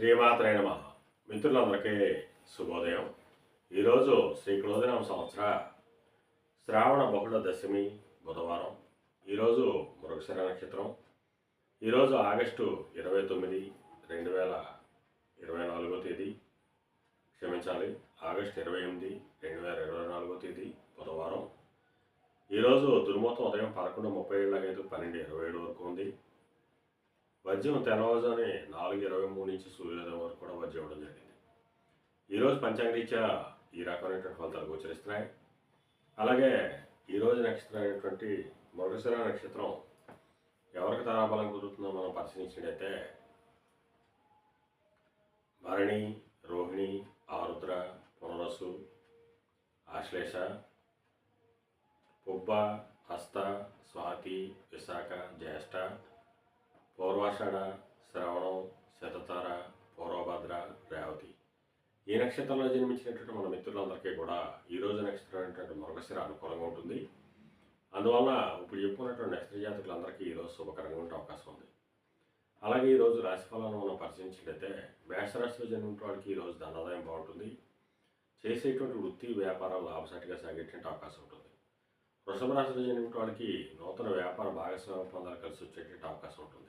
శ్రీమాతరే నమ. మిత్రులందరికీ శుభోదయం. ఈరోజు శ్రీ క్రోధనామ సంవత్సర శ్రావణ బహుళ దశమి బుధవారం. ఈరోజు మృగశిర నక్షత్రం. ఈరోజు ఆగస్టు ఇరవై తొమ్మిది రెండు వేల ఇరవై నాలుగో తేదీ క్షమించాలి ఆగస్టు ఇరవై ఎనిమిది రెండు వేల ఇరవై నాలుగో తేదీ బుధవారం. ఈరోజు దుర్మూతం ఉదయం పదకొండు ముప్పై ఏళ్ళకైతే పన్నెండు ఇరవై ఏడు వరకు ఉంది. వజ్యం తెల్లవారుజామునే నాలుగు ఇరవై మూడు నుంచి సూర్యోదయం వరకు కూడా వజ్రం ఇవ్వడం జరిగింది. ఈరోజు పంచాంగరీత్యా ఈ రకమైనటువంటి ఫలితాలు గోచరిస్తున్నాయి. అలాగే ఈరోజు నక్షత్రం అయినటువంటి మృగశిర నక్షత్రం ఎవరికి తారాబలం కుదురుతుందో మనం పరిశీలించినట్టయితే భరణి రోహిణి ఆరుద్ర పునరసు ఆశ్లేష పుబ్బ హస్త పూర్వాషాఢ శ్రవణం శతతార పూర్వభద్ర రేవతి. ఈ నక్షత్రంలో జన్మించినటువంటి మన మిత్రులందరికీ కూడా ఈ రోజు నక్షత్రం అనేటువంటి మరొకసిర అనుకూలంగా ఉంటుంది. అందువలన ఇప్పుడు చెప్పుకున్నటువంటి నక్షత్ర జాతకులందరికీ ఈరోజు శుభకరంగా ఉండే అవకాశం ఉంది. అలాగే ఈరోజు రాశిఫలాన్ని మనం పరిశీలించినట్లయితే మేషరాశిలో జన్మించిన వాళ్ళకి ఈరోజు ధనాదాయం బాగుంటుంది. చేసేటువంటి వృత్తి వ్యాపారాలు లాభసాటిగా సాగేటువంటి అవకాశం ఉంటుంది. వృషభ రాశిలో జన్మించిన వాళ్ళకి నూతన వ్యాపార భాగస్వామ్య ఒప్పందాలు కలిసి వచ్చేటువంటి అవకాశం ఉంటుంది.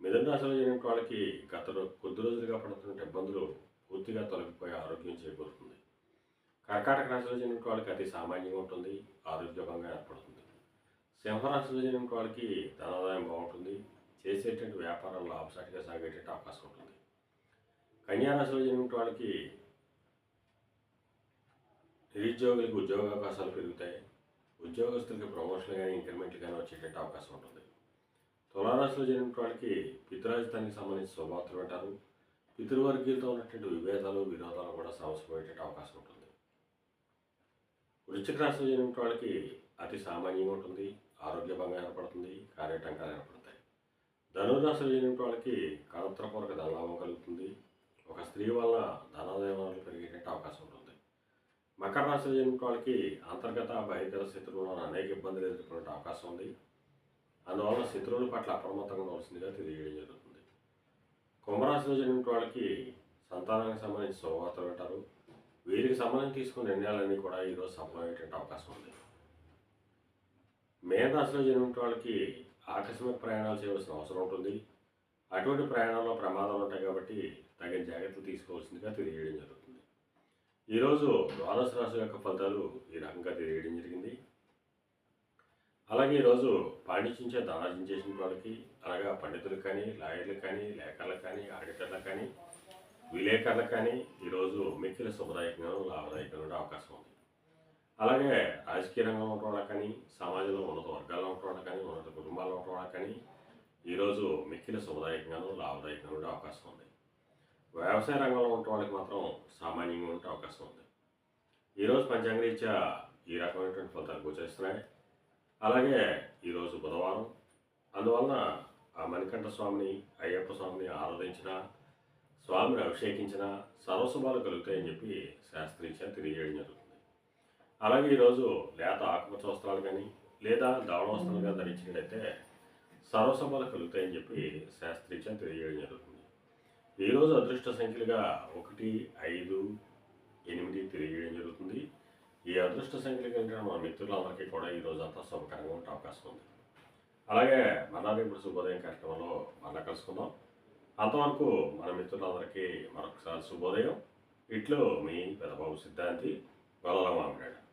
మిథున రాశిలో జరిగిన వాళ్ళకి గత కొద్ది రోజులుగా పడుతున్న ఇబ్బందులు పూర్తిగా తొలగిపోయి ఆరోగ్యం చేకూరుతుంది. కర్కాటక రాశిలో జరిగిన వాళ్ళకి అతి సామాన్యంగా ఉంటుంది ఆరోగ్యభంగా ఏర్పడుతుంది. సింహరాశిలో జరిగిన వాళ్ళకి ధనాదాయం బాగుంటుంది చేసేటువంటి వ్యాపారాలు లాభసాటిగా సాగేటువంటి అవకాశం ఉంటుంది. కన్యారాశిలో జరిగిన వాళ్ళకి నిరుద్యోగులకు ఉద్యోగ అవకాశాలు పెరుగుతాయి ఉద్యోగస్తులకి ప్రమోషన్లు కానీ ఇంక్రిమెంట్లు కానీ వచ్చేటట్టు అవకాశం ఉంటుంది. తులారాశిలో జరిగిన వాళ్ళకి పితృరాజధానికి సంబంధించి శుభవార్తలు వింటారు పితృవర్గీయులతో ఉన్నటువంటి విభేదాలు విరోధాలు కూడా సమస్యపోయేటువంటి అవకాశం ఉంటుంది. వృశ్చిక రాశిలో జరిగిన వాళ్ళకి అతి సామాన్యంగా ఉంటుంది. ఆరోగ్యభంగా ఏర్పడుతుంది కార్యటంకాలు ఏర్పడతాయి. ధనుర్రాశిలో జరిగిన వాళ్ళకి కళత్రపూర్వక ధనలాభం కలుగుతుంది. ఒక స్త్రీ వల్ల ధనాదాయాలు పెరిగేటువంటి అవకాశం ఉంటుంది. మకర రాశిలో జరిగిన వాళ్ళకి అంతర్గత బహిర్గత శత్రువులను అనేక ఇబ్బందులు ఎదుర్కొనే అవకాశం ఉంది. అందువల్ల శత్రువుల పట్ల అప్రమత్తంగా ఉండవలసిందిగా తెలియజేయడం జరుగుతుంది. కుంభరాశిలో జరిగిన వాళ్ళకి సంతానానికి సంబంధించి శుభవార్తలు వింటారు వీరికి సంబంధించి తీసుకున్న నిర్ణయాలన్నీ కూడా ఈరోజు సఫలమయ్యేటువంటి అవకాశం ఉంది. మేధరాశిలో జరిగిన వాళ్ళకి ఆకస్మిక ప్రయాణాలు చేయవలసిన అవసరం ఉంటుంది. అటువంటి ప్రయాణంలో ప్రమాదాలు ఉంటాయి కాబట్టి తగిన జాగ్రత్తలు తీసుకోవాల్సిందిగా తెలియజేయడం జరుగుతుంది. ఈరోజు ద్వాదశ రాశి యొక్క ఫలితాలు ఈ రకంగా తెలియడం జరిగింది. అలాగే ఈరోజు పాండించే దారాజం చేసిన వాళ్ళకి అలాగే పండితులకు కానీ లాయర్లకు కానీ లేఖర్లకు కానీ ఆడిటర్లకు కానీ విలేకరులకు కానీ ఈరోజు మిక్కిల శుభదాయకంగా లాభదాయకంగా ఉండే అవకాశం ఉంది. అలాగే రాజకీయ రంగంలో ఉన్న కానీ సమాజంలో ఉన్నత వర్గాల్లో ఉన్న కానీ ఉన్నత కుటుంబాల్లో ఉన్న కానీ ఈరోజు మిక్కిల శుభదాయకంగాను లాభదాయకంగా ఉండే అవకాశం ఉంది. వ్యవసాయ రంగంలో ఉన్న వాళ్ళకి మాత్రం సామాన్యంగా ఉండే అవకాశం ఉంది. ఈరోజు పంచాంగరీత్యా ఈ రకమైనటువంటి ఫలితాలు గోచరిస్తున్నాయి. అలాగే ఈరోజు బుధవారం. అందువలన ఆ మణికంఠ స్వామిని అయ్యప్ప స్వామిని ఆరాధించిన స్వామిని అభిషేకించిన సర్వశుభాలు కలుగుతాయని చెప్పి శాస్త్రీత్యా తెలియజేయడం జరుగుతుంది. అలాగే ఈరోజు లేత ఆకుపచ్చ వస్త్రాలు కానీ లేదా దవడ వస్త్రాలు కానీ ధరించినట్లయితే సర్వశుభాలు కలుగుతాయని చెప్పి శాస్త్రీత్యా తెలియజేయడం జరుగుతుంది. ఈరోజు అదృష్ట సంఖ్యలుగా ఒకటి ఐదు ఎనిమిది తెలియజేయడం జరుగుతుంది. ఈ అదృష్ట సంఖ్యలు కలిగిన మన మిత్రులందరికీ కూడా ఈ రోజు అంతా శుభకరంగా ఉండే అవకాశం ఉంది. అలాగే మనాలి ఇప్పుడు శుభోదయం కార్యక్రమంలో మళ్ళా కలుసుకుందాం. అంతవరకు మన మిత్రులందరికీ మరొకసారి శుభోదయం. ఇట్లు మీ పెదబాబు సిద్ధాంతి గొల్లల మామిడాడు